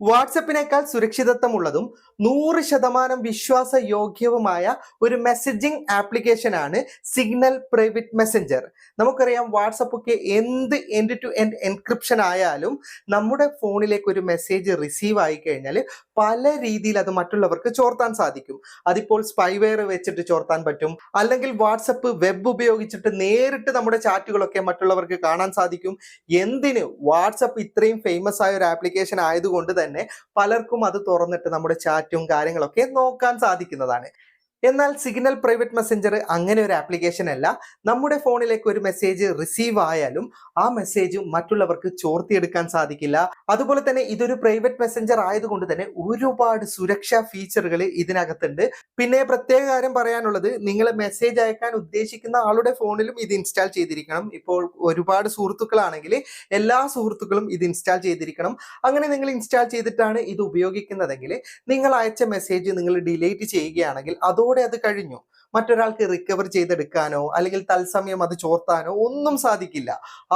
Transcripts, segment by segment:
വാട്സപ്പിനേക്കാൾ സുരക്ഷിതത്വമുള്ളതും നൂറ് ശതമാനം വിശ്വാസയോഗ്യവുമായ ഒരു മെസ്സേജിംഗ് ആപ്ലിക്കേഷനാണ് സിഗ്നൽ പ്രൈവറ്റ് മെസ്സഞ്ചർ നമുക്കറിയാം വാട്സപ്പ് ഒക്കെ എന്ത് എൻഡ് ടു എൻഡ് എൻക്രിപ്ഷൻ ആയാലും നമ്മുടെ ഫോണിലേക്ക് ഒരു മെസ്സേജ് റിസീവ് ആയി കഴിഞ്ഞാൽ പല രീതിയിൽ അത് മറ്റുള്ളവർക്ക് ചോർത്താൻ സാധിക്കും. അതിപ്പോൾ സ്പൈവെയർ വെച്ചിട്ട് ചോർത്താൻ പറ്റും. അല്ലെങ്കിൽ വാട്സപ്പ് വെബ് ഉപയോഗിച്ചിട്ട് നേരിട്ട് നമ്മുടെ ചാറ്റുകളൊക്കെ മറ്റുള്ളവർക്ക് കാണാൻ സാധിക്കും. എന്തിന്? വാട്സപ്പ് ഇത്രയും ഫേമസ് ആയ ഒരു ആപ്ലിക്കേഷൻ ആയതുകൊണ്ട് തന്നെ പലർക്കും അത് തുറന്നിട്ട് നമ്മുടെ ചാറ്റും കാര്യങ്ങളൊക്കെ നോക്കാൻ സാധിക്കുന്നതാണ്. എന്നാൽ സിഗ്നൽ പ്രൈവറ്റ് മെസ്സഞ്ചർ അങ്ങനെ ഒരു ആപ്ലിക്കേഷൻ അല്ല. നമ്മുടെ ഫോണിലേക്ക് ഒരു മെസ്സേജ് റിസീവ് ആയാലും ആ മെസ്സേജ് മറ്റുള്ളവർക്ക് ചോർത്തിയെടുക്കാൻ സാധിക്കില്ല. അതുപോലെ തന്നെ ഇതൊരു പ്രൈവറ്റ് മെസ്സഞ്ചർ ആയതുകൊണ്ട് തന്നെ ഒരുപാട് സുരക്ഷാ ഫീച്ചറുകൾ ഇതിനകത്തുണ്ട്. പിന്നെ പ്രത്യേക കാര്യം പറയാനുള്ളത് നിങ്ങൾ മെസ്സേജ് അയക്കാൻ ഉദ്ദേശിക്കുന്ന ആളുടെ ഫോണിലും ഇത് ഇൻസ്റ്റാൾ ചെയ്തിരിക്കണം. ഇപ്പോൾ ഒരുപാട് സുഹൃത്തുക്കളാണെങ്കിൽ എല്ലാ സുഹൃത്തുക്കളും ഇത് ഇൻസ്റ്റാൾ ചെയ്തിരിക്കണം. അങ്ങനെ നിങ്ങൾ ഇൻസ്റ്റാൾ ചെയ്തിട്ടാണ് ഇത് ഉപയോഗിക്കുന്നതെങ്കിൽ നിങ്ങൾ അയച്ച മെസ്സേജ് നിങ്ങൾ ഡിലീറ്റ് ചെയ്യുകയാണെങ്കിൽ അതോടെ അത് കഴിഞ്ഞു. മറ്റൊരാൾക്ക് റിക്കവർ ചെയ്തെടുക്കാനോ അല്ലെങ്കിൽ തത്സമയം അത് ചോർത്താനോ ഒന്നും സാധിക്കില്ല.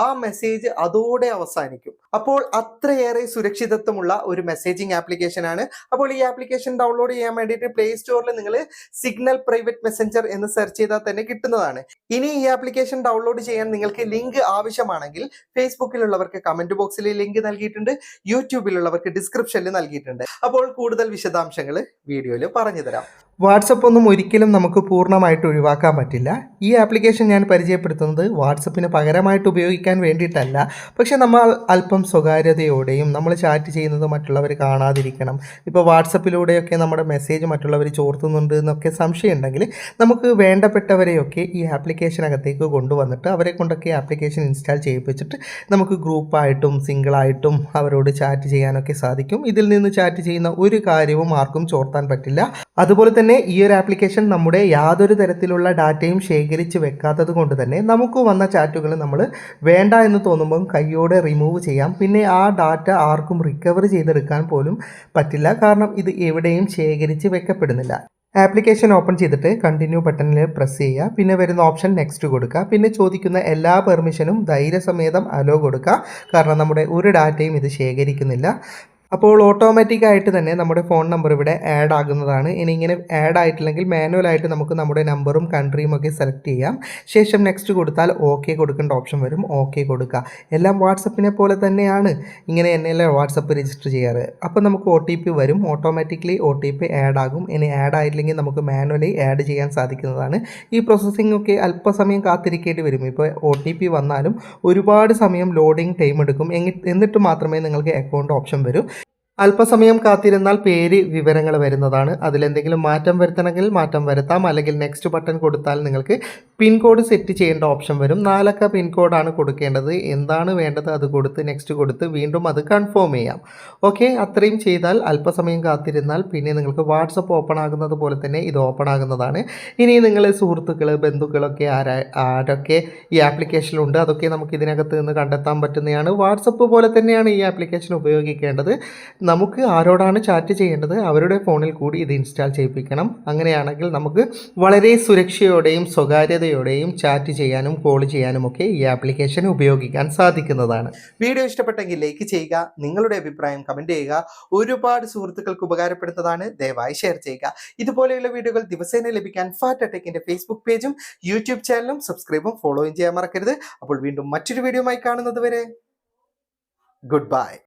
ആ മെസ്സേജ് അതോടെ അവസാനിക്കും. അപ്പോൾ അത്രയേറെ സുരക്ഷിതത്വമുള്ള ഒരു മെസ്സേജിംഗ് ആപ്ലിക്കേഷൻ ആണ്. അപ്പോൾ ഈ ആപ്ലിക്കേഷൻ ഡൗൺലോഡ് ചെയ്യാൻ വേണ്ടിയിട്ട് പ്ലേ സ്റ്റോറിൽ നിങ്ങൾ സിഗ്നൽ പ്രൈവറ്റ് മെസ്സഞ്ചർ എന്ന് സെർച്ച് ചെയ്താൽ തന്നെ കിട്ടുന്നതാണ്. ഇനി ഈ ആപ്ലിക്കേഷൻ ഡൗൺലോഡ് ചെയ്യാൻ നിങ്ങൾക്ക് ലിങ്ക് ആവശ്യമാണെങ്കിൽ ഫേസ്ബുക്കിലുള്ളവർക്ക് കമന്റ് ബോക്സിൽ ലിങ്ക് നൽകിയിട്ടുണ്ട്. യൂട്യൂബിലുള്ളവർക്ക് ഡിസ്ക്രിപ്ഷനിൽ നൽകിയിട്ടുണ്ട്. അപ്പോൾ കൂടുതൽ വിശദാംശങ്ങൾ വീഡിയോയിൽ പറഞ്ഞു തരാം വാട്സപ്പ് ഒന്നും ഒരിക്കലും നമുക്ക് പൂർണമായിട്ട് ഒഴിവാക്കാൻ പറ്റില്ല. ഈ ആപ്ലിക്കേഷൻ ഞാൻ പരിചയപ്പെടുത്തുന്നത് വാട്സപ്പിന് പകരമായിട്ട് ഉപയോഗിക്കാൻ വേണ്ടിയിട്ടല്ല. പക്ഷേ നമ്മൾ അല്പം സ്വകാര്യതയോടെയും നമ്മൾ ചാറ്റ് ചെയ്യുന്നത് മറ്റുള്ളവർ കാണാതിരിക്കണം. ഇപ്പോൾ വാട്സപ്പിലൂടെയൊക്കെ നമ്മുടെ മെസ്സേജ് മറ്റുള്ളവർ ചോർത്തുന്നുണ്ട് എന്നൊക്കെ സംശയം ഉണ്ടെങ്കിൽ നമുക്ക് വേണ്ടപ്പെട്ടവരെയൊക്കെ ഈ ആപ്ലിക്കേഷനകത്തേക്ക് കൊണ്ടുവന്നിട്ട് അവരെ കൊണ്ടൊക്കെ ആപ്ലിക്കേഷൻ ഇൻസ്റ്റാൾ ചെയ്യിപ്പിച്ചിട്ട് നമുക്ക് ഗ്രൂപ്പായിട്ടും സിംഗിളായിട്ടും അവരോട് ചാറ്റ് ചെയ്യാനൊക്കെ സാധിക്കും. ഇതിൽ നിന്ന് ചാറ്റ് ചെയ്യുന്ന ഒരു കാര്യവും ആർക്കും ചോർത്താൻ പറ്റില്ല. അതുപോലെ തന്നെ ഈ ഒരു ആപ്ലിക്കേഷൻ നമ്മുടെ യാതൊരു തരത്തിലുള്ള ഡാറ്റയും ശേഖരിച്ച് വെക്കാത്തത് കൊണ്ട് തന്നെ നമുക്ക് വന്ന ചാറ്റുകൾ നമ്മൾ വേണ്ട എന്ന് തോന്നുമ്പം കൈയോടെ റിമൂവ് ചെയ്യാം. പിന്നെ ആ ഡാറ്റ ആർക്കും റിക്കവർ ചെയ്തെടുക്കാൻ പോലും പറ്റില്ല. കാരണം ഇത് എവിടെയും ശേഖരിച്ച് വെക്കപ്പെടുന്നില്ല. ആപ്ലിക്കേഷൻ ഓപ്പൺ ചെയ്തിട്ട് കണ്ടിന്യൂ ബട്ടണിൽ പ്രസ് ചെയ്യുക. പിന്നെ വരുന്ന ഓപ്ഷൻ നെക്സ്റ്റ് കൊടുക്കുക. പിന്നെ ചോദിക്കുന്ന എല്ലാ പെർമിഷനും ധൈര്യസമേതം അലോ കൊടുക്കുക. കാരണം നമ്മുടെ ഒരു ഡാറ്റയും ഇത് ശേഖരിക്കുന്നില്ല. അപ്പോൾ ഓട്ടോമാറ്റിക് ആയിട്ട് തന്നെ നമ്മുടെ ഫോൺ നമ്പർ ഇവിടെ ആഡ് ആകുന്നതാണ്. ഇനി ഇങ്ങനെ ആഡ് ആയിട്ടില്ലെങ്കിൽ മാനുവലായിട്ട് നമുക്ക് നമ്മുടെ നമ്പറും കൺട്രിയും ഒക്കെ സെലക്ട് ചെയ്യാം. ശേഷം നെക്സ്റ്റ് കൊടുത്താൽ ഓക്കെ കൊടുക്കേണ്ട ഓപ്ഷൻ വരും. ഓക്കെ കൊടുക്കുക. എല്ലാം വാട്സപ്പിനെ പോലെ തന്നെയാണ്. ഇങ്ങനെ എന്നെല്ലാം വാട്സപ്പ് രജിസ്റ്റർ ചെയ്യാറ്. അപ്പോൾ നമുക്ക് ഒ ടി പി വരും. Automatically O T P add ആകും. ഇനി ആഡ് ആയിട്ടില്ലെങ്കിൽ നമുക്ക് മാനുവലി ആഡ് ചെയ്യാൻ സാധിക്കുന്നതാണ്. ഈ പ്രോസസ്സിംഗ് ഒക്കെ അല്പസമയം കാത്തിരിക്കേണ്ടി വരും. ഇപ്പോൾ ഒ ടി പി വന്നാലും ഒരുപാട് സമയം ലോഡിംഗ് ടൈം എടുക്കും. എന്നിട്ട് മാത്രമേ നിങ്ങൾക്ക് അക്കൗണ്ട് ഓപ്ഷൻ വരൂ. അല്പസമയം കാത്തിരുന്നാൽ പേര് വിവരങ്ങൾ വരുന്നതാണ്. അതിലെന്തെങ്കിലും മാറ്റം വരുത്തണമെങ്കിൽ മാറ്റം വരുത്താം. അല്ലെങ്കിൽ നെക്സ്റ്റ് ബട്ടൺ കൊടുത്താൽ നിങ്ങൾക്ക് പിൻകോഡ് സെറ്റ് ചെയ്യേണ്ട ഓപ്ഷൻ വരും. നാലക്ക പിൻകോഡാണ് കൊടുക്കേണ്ടത്. എന്താണ് വേണ്ടത് അത് കൊടുത്ത് നെക്സ്റ്റ് കൊടുത്ത് വീണ്ടും അത് കൺഫേം ചെയ്യാം. ഓക്കെ അത്രയും ചെയ്താൽ അല്പസമയം കാത്തിരുന്നാൽ പിന്നെ നിങ്ങൾക്ക് വാട്സപ്പ് ഓപ്പൺ ആകുന്നത് പോലെ തന്നെ ഇത് ഓപ്പൺ ആകുന്നതാണ്. ഇനി നിങ്ങൾ സുഹൃത്തുക്കൾ ബന്ധുക്കളൊക്കെ ആരാ ആരൊക്കെ ഈ ആപ്ലിക്കേഷനിലുണ്ട് അതൊക്കെ നമുക്ക് ഇതിനകത്ത് നിന്ന് കണ്ടെത്താൻ പറ്റുന്നതാണ്. വാട്സപ്പ് പോലെ തന്നെയാണ് ഈ ആപ്ലിക്കേഷൻ ഉപയോഗിക്കേണ്ടത്. നമുക്ക് ആരോടാണ് ചാറ്റ് ചെയ്യേണ്ടത്? അവരുടെ ഫോണിൽ കൂടി ഇത് ഇൻസ്റ്റാൾ ചെയ്യിപ്പിക്കണം. അങ്ങനെയാണെങ്കിൽ നമുക്ക് വളരെ സുരക്ഷയോടെയും സ്വകാര്യതയോടെയും ചാറ്റ് ചെയ്യാനും കോൾ ചെയ്യാനും ഒക്കെ ഈ ആപ്ലിക്കേഷൻ ഉപയോഗിക്കാൻ സാധിക്കുന്നതാണ്. വീഡിയോ ഇഷ്ടപ്പെട്ടെങ്കിൽ ലൈക്ക് ചെയ്യുക നിങ്ങളുടെ അഭിപ്രായം കമന്റ് ചെയ്യുക ഒരുപാട് സുഹൃത്തുക്കൾക്ക് ഉപകാരപ്പെടുന്നതാണ്. ദയവായി ഷെയർ ചെയ്യുക. ഇതുപോലെയുള്ള വീഡിയോകൾ ദിവസേന ലഭിക്കാൻ ഫാറ്റ് അറ്റേക്കിന്റെ ഫേസ്ബുക്ക് പേജും യൂട്യൂബ് ചാനലും സബ്സ്ക്രൈബും ഫോളോയും ചെയ്യാൻ മറക്കരുത്. അപ്പോൾ വീണ്ടും മറ്റൊരു വീഡിയോയുമായി കാണുന്നത് വരെ ഗുഡ് ബൈ